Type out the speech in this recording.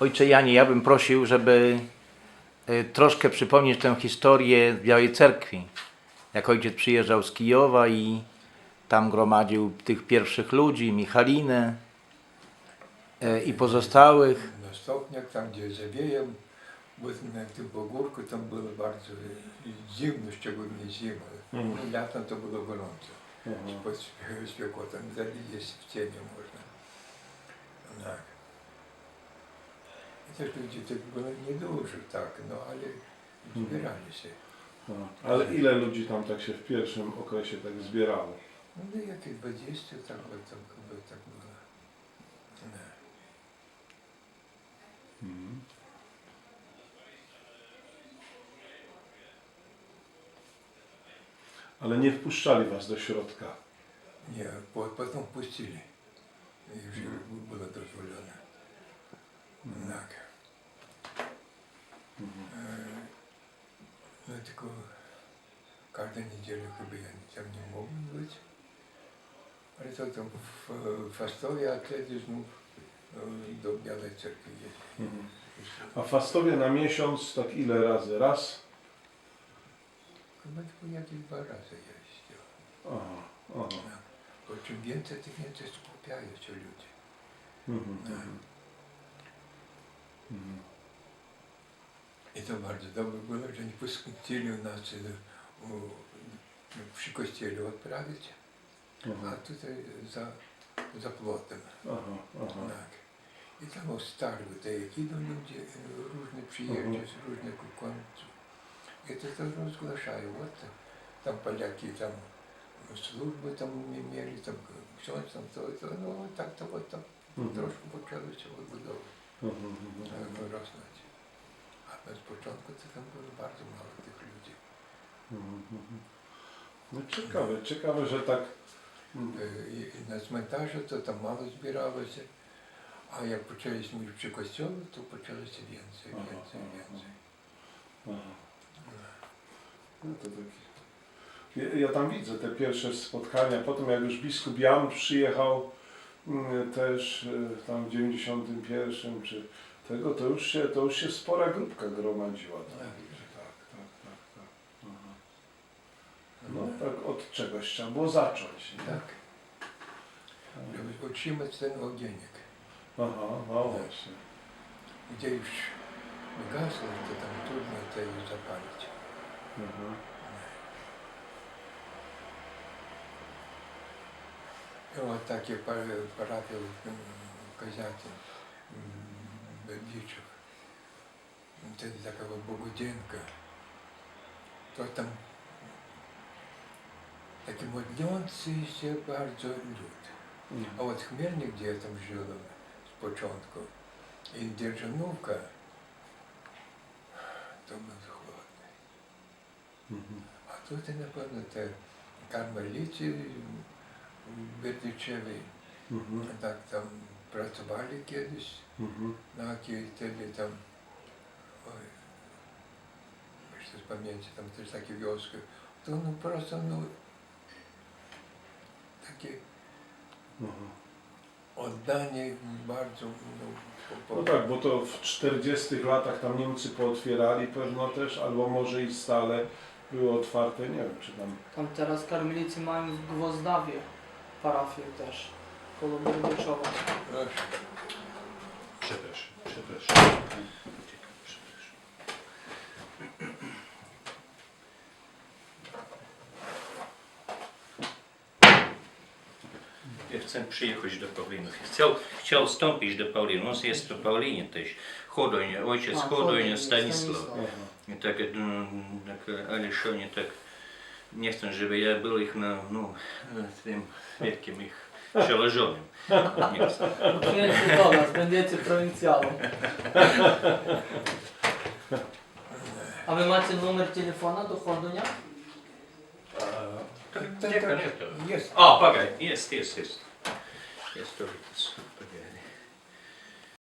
Ojcze Janie, ja bym prosił, żeby y, troszkę przypomnieć tę historię Białej Cerkwi. Jak ojciec przyjeżdżał z Kijowa i tam gromadził tych pierwszych ludzi, Michalinę y, i pozostałych. Na stopniach, tam gdzie zawiejem, bo na tym pogórku tam było bardzo zimno, szczególnie zima. Mhm. No, latem to było gorąco. Mhm. Pod śpie- świekłotą, wtedy gdzieś w cieniu można. Tak. I też ludzi tych było niedużo, tak, no ale zbierali się. A, Ale ile ludzi tam tak się w pierwszym okresie tak zbierało? No no jakieś 20, tak, bo tam chyba tak było. No. Mhm. Ale nie wpuszczali was do środka. Nie, po, potem puścili. Już było dozwolone. Tak. E, No tylko każdą niedzielę chyba ja tam nie mogłem być. Ale to tam w, w Fastowie, a znów e, do Białej Cerkwi jeździ. Mhm. A fastowie na miesiąc tak ile razy? Raz? Chyba tylko jakieś dwa razy jeździł. Aha, aha. Bo czym więcej, tym więcej skupiają się ludzie. Mhm, mhm. Mhm. To bardzo dobre było, że nie puścili nas e, przy kościele odprawić, a tutaj za, za płotem. aha, aha. Tak. I tam o te jak idą ludzie, e, różne przyjeżdżają z różnych końców. I to to rozgłaszają, вот tam Polaki tam służby tam mieli, tam ksiądz tam to, to no tak to вот Mhm. troszkę poczęły się odbudować, Mhm, mhm, mhm. rosnąć. A z początku to tam było bardzo mało tych ludzi. Mhm. No ciekawe, ciekawe, że tak. I na cmentarzu to tam mało zbierało się, a jak poczęliśmy już przy kościele, to poczęło się więcej, Aha, więcej, aha, więcej. Aha. No to taki. Ja, ja tam widzę te pierwsze spotkania. Potem jak już biskup Jan przyjechał mm, też e, tam w 91 czy tego to już się, to już się spora grupka gromadziła. Tak? tak, tak, tak, tak, tak. Aha. No tak od czegoś trzeba było zacząć. nie? Tak. Żeby utrzymać ten ogienek. Aha, no tak. właśnie. Gdzie już gasło, to tam trudno to już zapalić. Mhm. Ja no, takie parafie w Kaziacie. Będziczów. Wtedy taka była Bogodzienka. To tam taki modlący się bardzo lud. A Mhm. вот Хмельник, где я там жил с початку, и Держановка, то був холодний. Mhm. А тут, напевно, те кармеліці Бердичеві, Mhm. так там pracowali kiedyś mhm. No, na Kieryteli tam, oj, jeszcze z pamięci, tam też takie wioski. To no prosto, no, takie mhm. oddanie bardzo, no, no tak, bo to w 40 latach tam Niemcy pootwierali pewno też, albo może i stale było otwarte, nie wiem czy tam... Tam teraz karmelicy mają w Gwozdawie parafię też kolumny mieczowe. Przepraszam, przepraszam. chcę przyjechać do Paulinów. Chciał, chciał wstąpić do Paulinów. On jest to Paulinie też. Chodonie, ojciec tak, A, Chodonie Stanisław. I tak, no, tak, ale tak, nie chcą, żeby ja był ich na, no, tym wielkim ich przełożonym. Nie chcą. Przyjedźcie do nas, będziecie prowincjalą. A wy macie numer telefona do Chodonia? Tak, Ten, nie, ten, nie, to. jest.